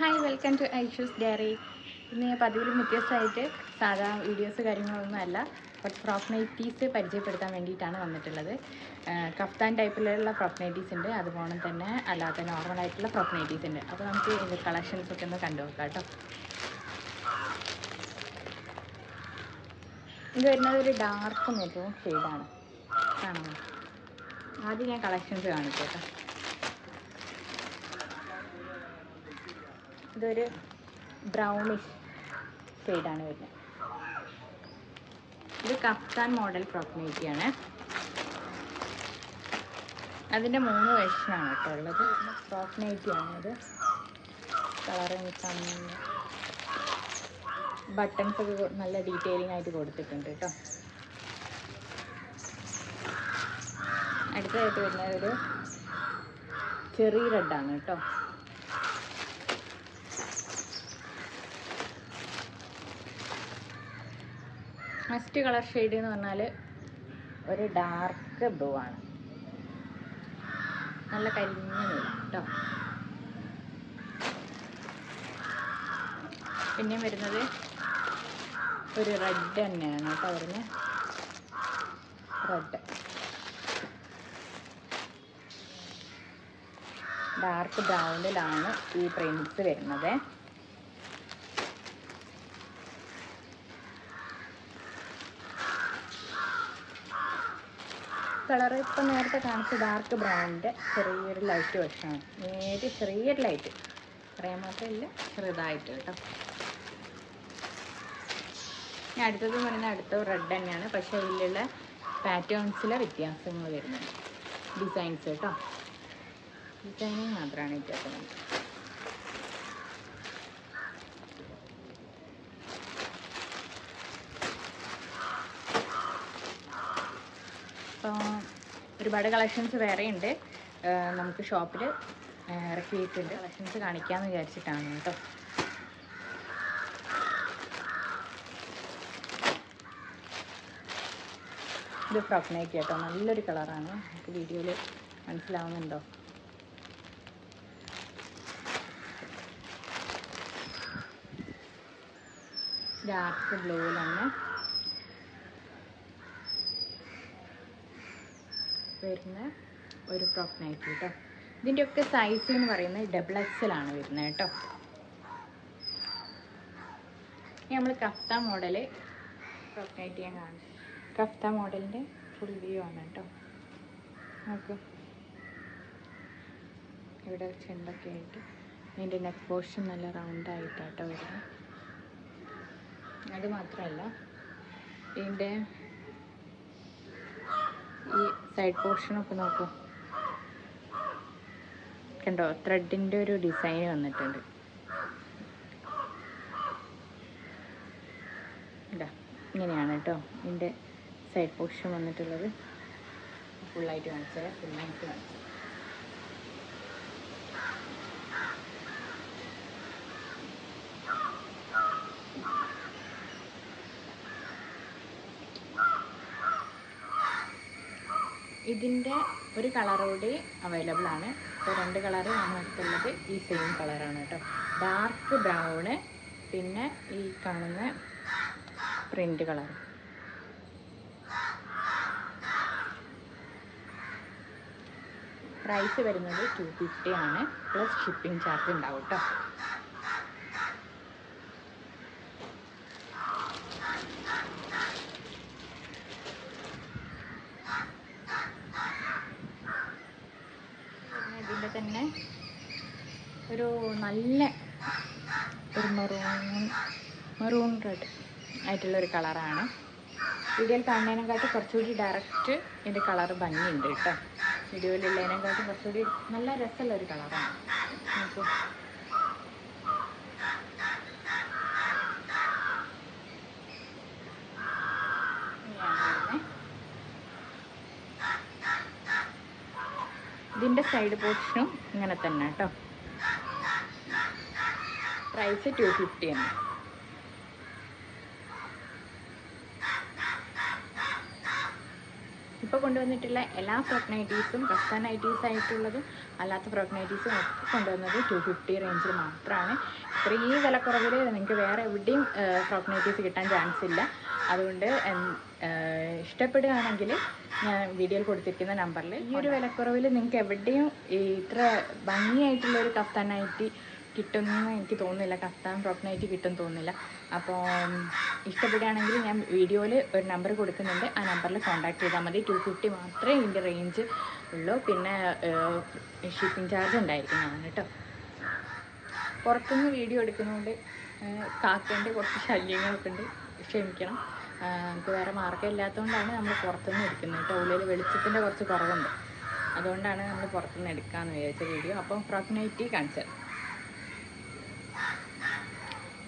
Hi welcome to Aishu's diary. ഇന്ന് ഞാൻ പതിവിലും വ്യത്യസ്തമായിട്ട് സാധാ വീഡിയോസ് കാര്യങ്ങളൊന്നും അല്ല. ബട്ട് ഫ്രോക്ക് പരിചയപ്പെടുത്താൻ വേണ്ടിയിട്ടാണ് വന്നിട്ടുള്ളത്. കഫ്താൻ ടൈപ്പിലുള്ള ഫ്രോക്ക് ഉണ്ട്. അതുപോലെ തന്നെ അല്ലാതെ നോർമൽ ആയിട്ടുള്ള നൈറ്റീസ് ഉണ്ട്. അപ്പോൾ നമുക്ക് ഇതിന്റെ കളക്ഷൻസ് ഒക്കെ ഒന്ന് കണ്ടു നോക്കാം കേട്ടോ. ഇത് വരുന്നത് ഒരു ഡാർക്ക് മെറൂൺ ഷെയ്ഡാണ് ആദ്യം ഞാൻ കളക്ഷൻസ് കാണിച്ചു ഇതൊരു ബ്രൗണിഷ് ഷെയ്ഡാണ് വരുന്നത്. ഇത് കഫ്താൻ മോഡൽ ഫ്രോക്ക് അതിന്റെ മൂന്ന് വേഷനാണ് കേട്ടോ ഉള്ളത്. ഫ്രോക്ക് നൈറ്റിയാണ് ഇത്. കളറ് ബട്ടൺസ് ഒക്കെ നല്ല ഡീറ്റെയിലിംഗ് ആയിട്ട് കൊടുത്തിട്ടുണ്ട് കേട്ടോ. അടുത്തതായിട്ട് വരുന്നത് ഒരു ചെറിയ റെഡാണ് കേട്ടോ. ഫസ്റ്റ് കളർ ഷെയ്ഡ് എന്ന് പറഞ്ഞാൽ ഒരു ഡാർക്ക് ബ്ലൂ ആണ്. നല്ല കരിഞ്ഞ കേട്ടോ പിന്നെയും വരുന്നത് ഒരു റെഡ് തന്നെയാണ് കേട്ടോ വരുന്നത് റെഡ് ഡാർക്ക് ബ്രൗണിലാണ് ഈ പ്രിൻസ് വരുന്നത്. കളർ ഇപ്പം നേരത്തെ കാണിച്ച ഡാർക്ക് ബ്രൗണിന്റെ ചെറിയൊരു ലൈറ്റ് വെഷമാണ് നേരിയ ചെറിയൊരു ലൈറ്റ് പറയാൻ മാത്രമില്ല ചെറുതായിട്ട് കേട്ടോ. ഞാൻ അടുത്തത് പറയുന്നത് അടുത്ത റെഡ് തന്നെയാണ്. പക്ഷേ അതിലുള്ള പാറ്റേൺസിലെ വ്യത്യാസങ്ങൾ വരുന്നുണ്ട്. ഡിസൈൻസ് കേട്ടോ. ഡിസൈനിങ് മാത്രമാണ് വ്യത്യാസം വരുന്നത്. അപ്പോൾ ഒരുപാട് കളക്ഷൻസ് വേറെ ഉണ്ട് നമുക്ക് ഷോപ്പിൽ ഇറക്കി വെച്ചിട്ടുണ്ട് കളക്ഷൻസ് കാണിക്കാമെന്ന് വിചാരിച്ചിട്ടാണ് കേട്ടോ. ഇത് ഫ്രോക്ക് നൈറ്റ് കേട്ടോ നല്ലൊരു കളറാണ്. നമുക്ക് വീഡിയോയിൽ മനസ്സിലാവുന്നുണ്ടോ? ഡാർക്ക് ബ്ലൂവിലാണ് വരുന്ന ഒരു ഫ്രോക്ക് നൈറ്റി കേട്ടോ ഇതിന്റെയൊക്കെ സൈസ് എന്ന് പറയുന്നത് ഡബിൾ എക്സലാണ് വരുന്നത് കേട്ടോ ഇനി നമ്മൾ കഫ്ത മോഡൽ ഫ്രോക്ക് നൈറ്റി ഞാൻ കാണിച്ചു കഫ്ത മോഡലിന്റെ ഫുൾ വ്യൂ ആണ് കേട്ടോ നോക്കൂ. ഇവിടെ ചെണ്ടൊക്കെ ആയിട്ട് ഇതിന്റെ നെക്ക് പോർഷൻ നല്ല റൗണ്ട് കേട്ടോ വരുന്നത്. അത് മാത്രമല്ല ഇതിന്റെ ഈ സൈഡ് പോർഷൻ ഒക്കെ നോക്കൂ. കണ്ടോ? ത്രെഡിന്റെ ഒരു ഡിസൈൻ വന്നിട്ടുണ്ട്. ഇതാ ഇങ്ങനെയാണ് കേട്ടോ ഇതിന്റെ സൈഡ് പോർഷൻ വന്നിട്ടുള്ളത്. ഫുള്ളായിട്ട് കാണിച്ചത് ഫുള്ളായിട്ട് കാണിച്ചത് ഇതിന്റെ ഒരു കളറോടെ അവൈലബിൾ ആണ്. ഇപ്പോൾ രണ്ട് കളറ് നമുക്കുള്ളത് ഈ സെയിം കളറാണ് കേട്ടോ. ഡാർക്ക് ബ്രൗണ് പിന്നെ ഈ കാണുന്ന പ്രിന്റ് കളർ പ്രൈസ് വരുന്നത് ടു ഫിഫ്റ്റി ആണ്. പ്ലസ് ഷിപ്പിംഗ് ചാർജ് ഉണ്ടാവും കേട്ടോ ഇതിന്റെ തന്നെ ഒരു നല്ല ഒരു മെറൂൺ മെറൂൺ റെഡ് ആയിട്ടുള്ള ഒരു കളറാണ് വീഡിയോയിൽ കാണുന്നതിനെക്കാട്ടും കുറച്ചുകൂടി ഡയറക്റ്റ് ഇതിന്റെ കളർ ഭംഗിയുണ്ട് കേട്ടോ. വീഡിയോയിലുള്ളതിനെക്കാട്ടും കുറച്ചുകൂടി നല്ല രസമുള്ള ഒരു കളറാണ് നോക്കൂ. ഇതിന്റെ സൈഡ് പോർഷനും ഇങ്ങനെ തന്നെ കേട്ടോ. പ്രൈസ് ടു ഫിഫ്റ്റി ആണ്. ഇപ്പോൾ കൊണ്ടുവന്നിട്ടുള്ള എല്ലാ ഫ്രോക്ക് നൈറ്റീസും നൈറ്റീസ് ആയിട്ടുള്ളതും അല്ലാത്ത ഫ്രോക്ക് നൈറ്റീസും ഒക്കെ കൊണ്ടുവന്നത് ടു ഫിഫ്റ്റി റേഞ്ചിൽ മാത്രമാണ് ഇത്രയും വിലക്കുറവിൽ നിങ്ങൾക്ക് വേറെ എവിടെയും ഫ്രോക്ക് നൈറ്റീസ് കിട്ടാൻ ചാൻസ് ഇല്ല. അതുകൊണ്ട് ഇഷ്ടപ്പെടുകയാണെങ്കിൽ ഞാൻ വീഡിയോയിൽ കൊടുത്തിരിക്കുന്ന നമ്പറിൽ ഈ ഒരു വിലക്കുറവിൽ നിങ്ങൾക്ക് എവിടെയും ഇത്ര ഭംഗിയായിട്ടുള്ള ഒരു കഫ്താൻ നൈറ്റി കിട്ടുമെന്ന് എനിക്ക് തോന്നുന്നില്ല. ഫ്രോക്ക് നൈറ്റി കിട്ടും തോന്നുന്നില്ല. അപ്പോൾ ഇഷ്ടപ്പെടുകയാണെങ്കിൽ ഞാൻ വീഡിയോയിൽ ഒരു നമ്പർ കൊടുക്കുന്നുണ്ട്. ആ നമ്പറിൽ കോൺടാക്ട് ചെയ്താൽ മതി. ടു ഫിഫ്റ്റി മാത്രമേ ഇതിന്റെ റേഞ്ച് ഉള്ളൂ. പിന്നെ ഷിപ്പിംഗ് ചാർജ് ഉണ്ടായിരിക്കും ഉണ്ടായിരിക്കുന്നതാണ് കേട്ടോ. പുറത്തുനിന്ന് വീഡിയോ എടുക്കുന്നതുകൊണ്ട് കാക്കേന്റെ കുറച്ച് ശല്യങ്ങളൊക്കെ ഉണ്ട്. ക്ഷമിക്കണം. നമുക്ക് വേറെ മാർഗം ഇല്ലാത്തതുകൊണ്ടാണ് നമ്മൾ പുറത്തുനിന്ന് എടുക്കുന്നത് കേട്ടോ. ഉള്ളിൽ വെളിച്ചത്തിന്റെ കുറച്ച് കുറവുണ്ട്. അതുകൊണ്ടാണ് നമ്മൾ പുറത്തുനിന്ന് എടുക്കാമെന്ന് വിചാരിച്ച വീഡിയോ. അപ്പം ഫ്രോക്ക് കാണിച്ചത്.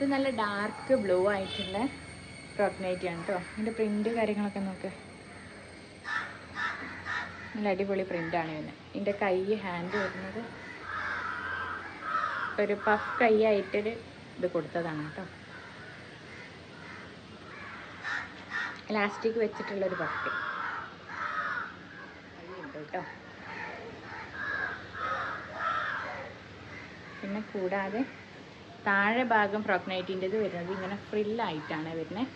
ഇത് നല്ല ഡാർക്ക് ബ്ലൂ ആയിട്ടുള്ള ഫ്രോക്ക് ആണ് കേട്ടോ ഇതിന്റെ പ്രിന്റ് കാര്യങ്ങളൊക്കെ നോക്ക്. നല്ല അടിപൊളി പ്രിന്റാണ് ഇതിന് ഇതിന്റെ കൈ ഹാൻഡ് വരുന്നത് ഒരു പഫ് കൈ ആയിട്ടൊരു ഇത് കൊടുത്തതാണ് കേട്ടോ ഇലാസ്റ്റിക് വെച്ചിട്ടുള്ളൊരു പഫ് കേട്ടോ പിന്നെ കൂടാതെ താഴെ ഭാഗം ഫ്രോക്ക് നൈറ്റിന്റെത് വരുന്നത് ഇങ്ങനെ ഫ്രില്ലായിട്ടാണ് വരുന്നത്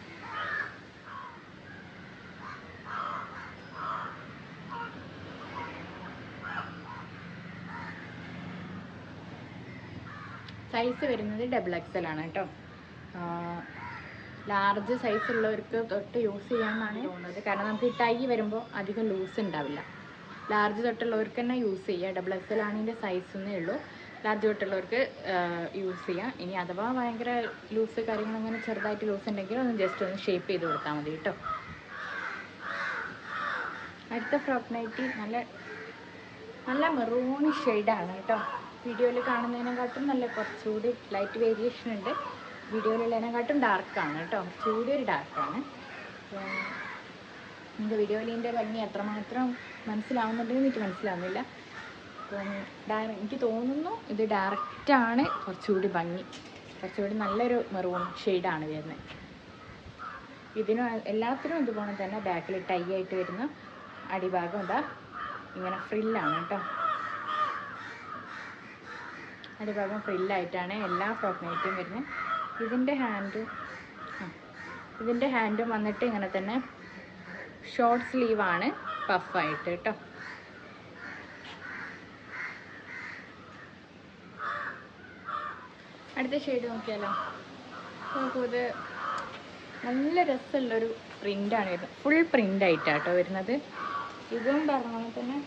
സൈസ് വരുന്നത് ഡബിൾ എക്സൽ ആണ് കേട്ടോ. ലാർജ് സൈസ് ഉള്ളവർക്ക് തൊട്ട് യൂസ് ചെയ്യാമെന്നാണ് തോന്നുന്നത്. കാരണം നമുക്ക് ടൈ വരുമ്പോൾ അധികം ലൂസ് ഉണ്ടാവില്ല. ലാർജ് തൊട്ടുള്ളവർക്ക് തന്നെ യൂസ് ചെയ്യുക ഡബിൾ എക്സൽ ആണ് ഇതിന്റെ സൈസ് എന്നേ ഉള്ളൂ. ലാർജ് തൊട്ടുള്ളവർക്ക് യൂസ് ചെയ്യാം. ഇനി അഥവാ ഭയങ്കര ലൂസ് കാര്യങ്ങൾ അങ്ങനെ ചെറുതായിട്ട് ലൂസ് ഉണ്ടെങ്കിൽ ഒന്ന് ജസ്റ്റ് ഒന്ന് ഷേപ്പ് ചെയ്ത് കൊടുത്താൽ മതി കേട്ടോ. അടുത്ത ഫ്രോക്ക് നൈറ്റി നല്ല നല്ല മെറൂൺ ഷെയ്ഡാണ് കേട്ടോ. വീഡിയോയിൽ കാണുന്നതിനെക്കാട്ടും നല്ല കുറച്ചുകൂടി ലൈറ്റ് വേരിയേഷൻ ഉണ്ട്. വീഡിയോയിലുള്ളതിനെക്കാട്ടും ഡാർക്കാണ് കേട്ടോ. കുറച്ചുകൂടി ഒരു ഡാർക്കാണ് നമുക്ക് വീഡിയോയിൽ ഇതിന്റെ ഭംഗി എത്രമാത്രം മനസ്സിലാവുന്നുണ്ടെന്ന് എനിക്ക് മനസ്സിലാവുന്നില്ല. അപ്പം ഡയറ- എനിക്ക് തോന്നുന്നു ഇത് ഡയറക്റ്റാണ് കുറച്ചുകൂടി ഭംഗി. കുറച്ചുകൂടി നല്ലൊരു മെറൂൺ ഷെയ്ഡാണ് വരുന്നത്. ഇതിനും എല്ലാത്തിനും ഇതുപോലെ തന്നെ ബാക്കിൽ ടൈ ആയിട്ട് വരുന്ന അടിഭാഗം ഇതാ. ഇങ്ങനെ ഫ്രില്ലാണ് കേട്ടോ. അടിഭാഗം ഫ്രില്ലായിട്ടാണ് എല്ലാ ഫ്രോക്കിനായിട്ടും വരുന്നത്. ഇതിന്റെ ഹാൻഡ് ഇതിന്റെ ഹാൻഡും വന്നിട്ട് ഇങ്ങനെ തന്നെ ഷോർട്ട് സ്ലീവാണ് പഫായിട്ട് കേട്ടോ. അടുത്ത ഷെയ്ഡ് നോക്കിയാലോ? നോക്കൂ ഇത് നല്ല രസമുള്ളൊരു പ്രിന്റാണ് ഇത്. ഫുൾ പ്രിന്റ് ആയിട്ടാണ് വരുന്നത്. ഇതും പറഞ്ഞ തന്നെ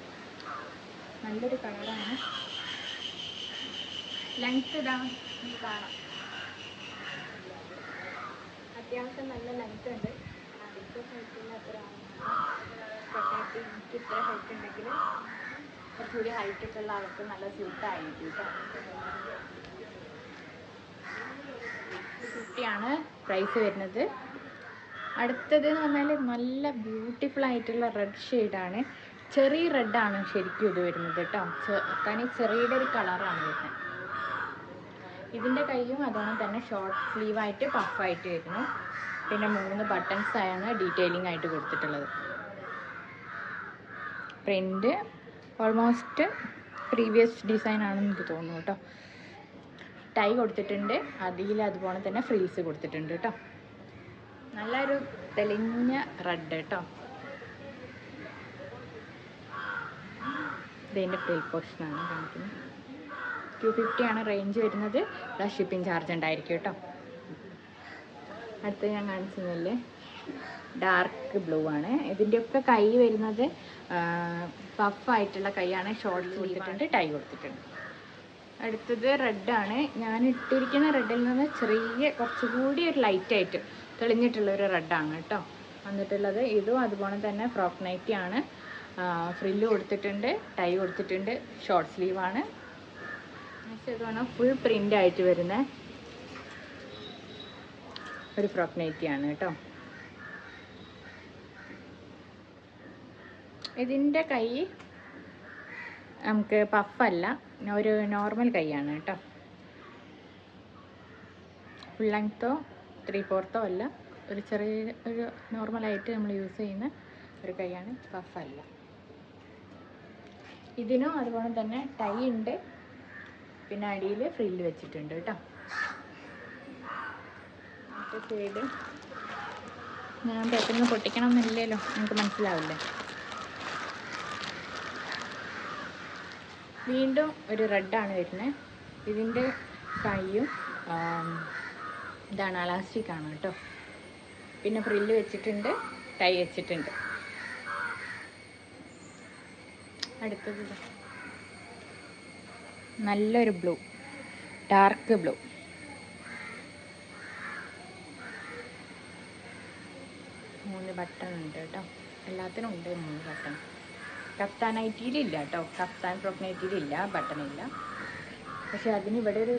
നല്ലൊരു കളറാണ്. ലെങ്ത് ഇതാ കാണാം. അത്യാവശ്യം നല്ല ലെങ്ത് ഉണ്ട്. അധികം ഹൈറ്റില്ല ഒരാളാണ് എനിക്ക് ഇത്ര ഹൈറ്റ് ഉണ്ടെങ്കിൽ കുറച്ചുകൂടി ഹൈറ്റ് ഒക്കെ ഉള്ള ആൾക്ക് നല്ല സ്യൂട്ടായിരിക്കും കേട്ടോ ഫിഫ്റ്റിയാണ് പ്രൈസ് വരുന്നത്. അടുത്തത് എന്ന് പറഞ്ഞാൽ നല്ല ബ്യൂട്ടിഫുൾ ആയിട്ടുള്ള റെഡ് ഷെയ്ഡാണ് ചെറിയ റെഡാണ് ശരിക്കും ഇത് വരുന്നത് കേട്ടോ തനി ചെറിയുടെ ഒരു കളറാണ് വരുന്നത് ഇതിന്റെ കൈയും അതുപോലെ തന്നെ ഷോർട്ട് സ്ലീവായിട്ട് പഫായിട്ട് വരുന്നു. പിന്നെ മൂന്ന് ബട്ടൺസ് ആണ് ഡീറ്റെയിലിംഗ് ആയിട്ട് കൊടുത്തിട്ടുള്ളത്. പ്രിന്റ് ഓൾമോസ്റ്റ് പ്രീവിയസ് ഡിസൈൻ ആണെന്ന് എനിക്ക് തോന്നുന്നു കേട്ടോ ടൈ കൊടുത്തിട്ടുണ്ട്. അതിൽ അതുപോലെ തന്നെ ഫ്രീൽസ് കൊടുത്തിട്ടുണ്ട് കേട്ടോ. നല്ലൊരു തെളിഞ്ഞ റെഡ് കേട്ടോ. ഇതിന്റെ ഫ്രീ പോർഷനാണ് കാണിക്കുന്നത്. ടു ഫിഫ്റ്റി ആണ് റേഞ്ച് വരുന്നത്. പ്ലസ് ഷിപ്പിംഗ് ചാർജ് ഉണ്ടായിരിക്കും കേട്ടോ. അടുത്ത് ഞാൻ കാണിച്ചതല്ലേ? ഡാർക്ക് ബ്ലൂ ആണ്. ഇതിന്റെയൊക്കെ കൈ വരുന്നത് പഫായിട്ടുള്ള കൈയാണ്. ഷോർട്ട് കൊടുത്തിട്ടുണ്ട് ടൈ കൊടുത്തിട്ടുണ്ട്. അടുത്തത് റെഡാണ്. ഞാൻ ഇട്ടിരിക്കുന്ന റെഡിൽ നിന്ന് ചെറിയ കുറച്ചുകൂടി ഒരു ലൈറ്റായിട്ട് തെളിഞ്ഞിട്ടുള്ള ഒരു റെഡാണ് കേട്ടോ. വന്നിട്ടുള്ളത് ഇതും അതുപോലെ തന്നെ ഫ്രോക്ക് നൈറ്റി ആണ് ഫ്രില്ല് കൊടുത്തിട്ടുണ്ട് ടൈ കൊടുത്തിട്ടുണ്ട് ഷോർട്ട് സ്ലീവാണ്. ഇതാണ് ഫുൾ പ്രിന്റ് ആയിട്ട് വരുന്ന ഒരു ഫ്രോക്ക് നൈറ്റിയാണ് കേട്ടോ. ഇതിന്റെ കൈ നമുക്ക് പഫല്ല ഒരു നോർമൽ കൈയാണ് കേട്ടോ. ഫുൾ ലെങ്ത്തോ ത്രീ ഫോർത്തോ അല്ല ഒരു ചെറിയ ഒരു നോർമലായിട്ട് നമ്മൾ യൂസ് ചെയ്യുന്ന ഒരു കൈയാണ് പഫല്ല. ഇതിനും അതുപോലെ തന്നെ ടൈ ഉണ്ട് പിന്നെ അടിയിൽ ഫ്രില്ല് വെച്ചിട്ടുണ്ട് കേട്ടോ. ഞാൻ പെട്ടെന്ന് പൊട്ടിക്കണം എന്നില്ലല്ലോ നിങ്ങൾക്ക് മനസ്സിലാവില്ലേ? വീണ്ടും ഒരു റെഡാണ് വരുന്നത്. ഇതിന്റെ കൈയും ഇതാണ് അലാസ്റ്റിക് ആണ് കേട്ടോ. പിന്നെ ഫ്രില്ല് വെച്ചിട്ടുണ്ട് ടൈ വെച്ചിട്ടുണ്ട്. അടുത്തത് നല്ലൊരു ബ്ലൂ ഡാർക്ക് ബ്ലൂ മൂന്ന് ബട്ടൺ ഉണ്ട് കേട്ടോ. എല്ലാത്തിനും ഉണ്ട് മൂന്ന് ബട്ടൺ കഫ്താൻ ഇല്ല കേട്ടോ കഫ്താൻ ഫ്രോക്ക് ബട്ടണില്ല ഇല്ല പക്ഷെ അതിന് ഇവിടെ ഒരു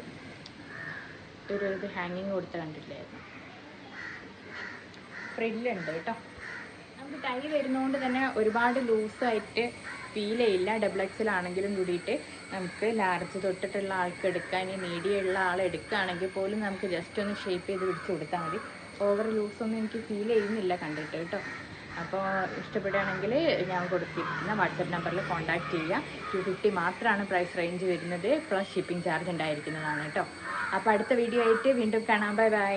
ഒരു ഇത് ഹാങ്ങിങ് കൊടുത്ത് കണ്ടിട്ടില്ലായിരുന്നു. ഫ്രില്ലുണ്ട് കേട്ടോ. നമുക്ക് ടൈ വരുന്നതുകൊണ്ട് തന്നെ ഒരുപാട് ലൂസായിട്ട് ഫീൽ ചെയ്യില്ല. ഡബിൾ എക്സലാണെങ്കിലും കൂടിയിട്ട് നമുക്ക് ലാർജ് തൊട്ടിട്ടുള്ള ആൾക്ക് എടുക്കാൻ ഇനി ആൾ എടുക്കുകയാണെങ്കിൽ പോലും നമുക്ക് ജസ്റ്റ് ഒന്ന് ഷേപ്പ് ചെയ്ത് പിടിച്ച് കൊടുത്താൽ മതി. ഓവർ ലൂസൊന്നും എനിക്ക് ഫീൽ ചെയ്യുന്നില്ല കണ്ടിട്ട് കേട്ടോ. അപ്പോൾ ഇഷ്ടപ്പെടുകയാണെങ്കിൽ ഞാൻ കൊടുത്തിരിക്കുന്ന വാട്സപ്പ് നമ്പറിൽ കോൺടാക്റ്റ് ചെയ്യുക. ടു ഫിഫ്റ്റി മാത്രമാണ് പ്രൈസ് റേഞ്ച് വരുന്നത്. പ്ലസ് ഷിപ്പിംഗ് ചാർജ് ഉണ്ടായിരിക്കുന്നതാണ് കേട്ടോ. അപ്പോൾ അടുത്ത വീഡിയോ ആയിട്ട് വീണ്ടും കാണാം. Bye bye